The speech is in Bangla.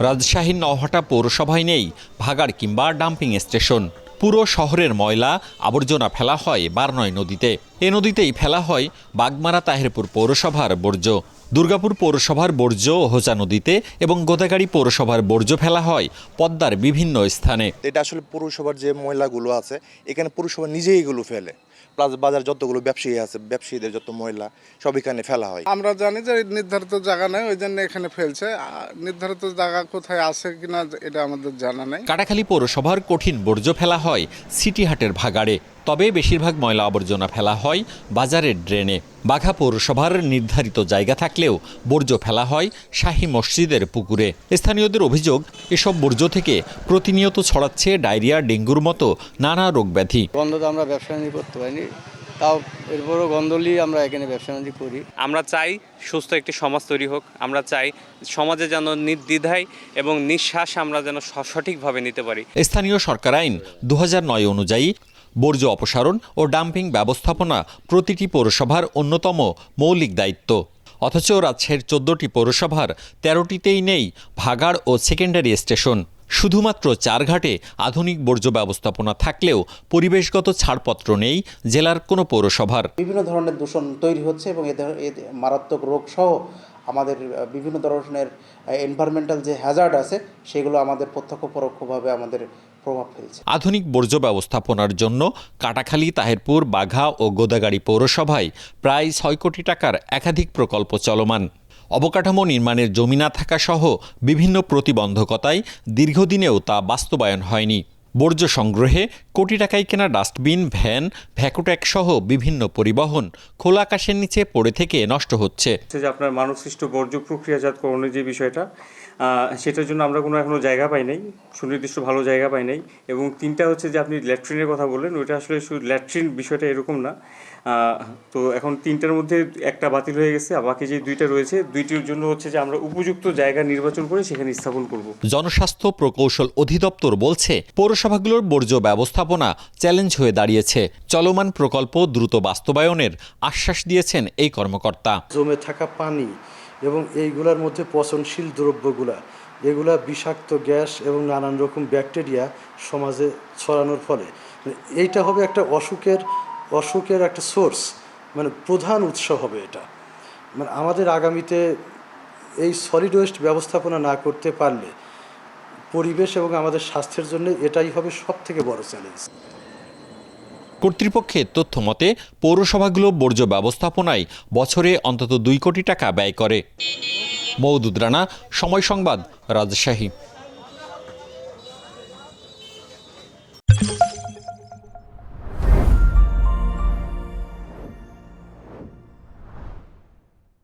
রাজশাহীর নহটা পৌরসভায় নেই, ভাগাড় কিংবা ডাম্পিং স্টেশন। পুরো শহরের ময়লা, আবর্জনা ফেলা হয় বারনয় নদীতে। এ নদীতেই ফেলা হয় বাগমারা তাহেরপুর পৌরসভার বর্জ্য। দুর্গাপুর পৌরসভার বর্জ্য হোজা নদীতে এবং গোদাগাড়ি পৌরসভার বর্জ্য ফেলা হয় পদ্মার বিভিন্ন স্থানে। এটা আসলে পৌরসভার যে ময়লাগুলো আছে এখানে পৌরসভা নিজেই এগুলো ফেলে। প্লাস বাজার যতগুলো ব্যবসায়ী আছে ব্যবসায়ীদের যত ময়লা সব এখানে ফেলা হয়। আমরা জানি যে নির্ধারিত জায়গা নেই ওই জন্য এখানে ফেলছে। নির্ধারিত জায়গা কোথায় আছে কিনা এটা আমাদের জানা নেই। কাটাখালী পৌরসভার কঠিন বর্জ্য ফেলা হয় সিটিহাটের ভাগাড়ে। তবে বেশিরভাগ ময়লা আবর্জনা ফেলা হয় বাজারের ড্রেনে। বাঘা পৌরসভার নির্ধারিত জায়গা থাকলেও বর্জ্য ফেলা হয় শাহী মসজিদের পুকুরে। স্থানীয়দের অভিযোগ এসব বর্জ্য থেকে প্রতিনিয়ত ছড়াচ্ছে ডায়রিয়া ডেঙ্গুর মতো নানা রোগব্যাধি। গন্ধ তো আমরা ব্যবসা বাণিজ্য করতে পারিনি। তাও এরপরও গন্ধ নিয়ে আমরা এখানে ব্যবসা বাণিজ্য করি। আমরা চাই সুস্থ একটি সমাজ তৈরি হোক। আমরা চাই সমাজে যেন নির্দ্বিধায় এবং নিঃশ্বাস আমরা যেন স- সঠিকভাবে নিতে পারি। স্থানীয় সরকার আইন দু হাজার নয় অনুযায়ী বর্জ্য অপসারণ ও ডাম্পিং ব্যবস্থাপনা প্রতিটি পৌরসভার অন্যতম মৌলিক দায়িত্ব। অথচ রাজশাহীর চোদ্দটি পৌরসভার তেরোটিতেই নেই ভাগাড় ও সেকেন্ডারি স্টেশন। শুধুমাত্র চারঘাটে আধুনিক বর্জ্য ব্যবস্থাপনা থাকলেও পরিবেশগত ছাড়পত্র নেই জেলার কোনো পৌরসভার। বিভিন্ন ধরনের দূষণ তৈরি হচ্ছে এবং এদের মারাত্মক রোগ সহ আমাদের বিভিন্ন ধরনের এনভায়রনমেন্টাল যে হ্যাজার্ড আছে, সেগুলো আমাদের প্রত্যক্ষ পরোক্ষভাবে আমাদের প্রভাব ফেলছে। আধুনিক বর্জ্য ব্যবস্থাপনার জন্য কাটাখালী, তাহেরপুর, বাঘা ও গোদাগাড়ি পৌরসভায় প্রায় ছয় কোটি টাকার একাধিক প্রকল্প চলমান। অবকাঠামো নির্মাণের জমি না থাকা সহ বিভিন্ন প্রতিবন্ধকতায় দীর্ঘদিনেও তা বাস্তবায়ন হয়নি। বর্জ্য সংগ্রহে কোটি টাকায় কেনা ডাস্টবিন ভ্যান ভ্যাকুট্যাক সহ বিভিন্ন পরিবহন খোলা আকাশের নিচে পড়ে থেকে নষ্ট হচ্ছে। যে আপনার মানব সৃষ্ট বর্জ্য প্রক্রিয়াজাতকরণের যে বিষয়টা সেটার জন্য আমরা কোনো এখনও জায়গা পাই নাই সুনির্দিষ্ট ভালো জায়গা পাই নাই এবং তিনটা হচ্ছে যে আপনি ল্যাট্রিনের কথা বললেন ওইটা আসলে শুধু ল্যাট্রিন বিষয়টা এরকম না। তো এখন তিনটার মধ্যে একটা বাতিল হয়ে গেছে বাকি যে দুইটা রয়েছে দুইটির জন্য হচ্ছে যে আমরা উপযুক্ত জায়গা নির্বাচন করে সেখানে স্থাপন করব। জনস্বাস্থ্য প্রকৌশল অধিদপ্তর বলছে পৌরসভাগুলোর বর্জ্য ব্যবস্থাপনা চ্যালেঞ্জ হয়ে দাঁড়িয়েছে। চলমান প্রকল্প দ্রুত বাস্তবায়নের আশ্বাস দিয়েছেন এই কর্মকর্তা। জমে থাকা পানি এবং এইগুলোর মধ্যে পচনশীল দ্রব্যগুলা এগুলা বিষাক্ত গ্যাস এবং নানান রকম ব্যাকটেরিয়া সমাজে ছড়ানোর ফলে। মানে এইটা হবে একটা অসুখের অসুখের একটা সোর্স মানে প্রধান উৎস হবে এটা। মানে আমাদের আগামীতে এই সলিড ওয়েস্ট ব্যবস্থাপনা না করতে পারলে পরিবেশ এবং আমাদের স্বাস্থ্যের জন্য এটাই হবে সব থেকে বড় চ্যালেঞ্জ কর্তৃপক্ষের তথ্য মতে পৌরসভাগুলো বর্জ্য ব্যবস্থাপনায় বছরে অন্তত দুই কোটি টাকা ব্যয় করে। মৌদুদ রানা, সময় সংবাদ, রাজশাহী।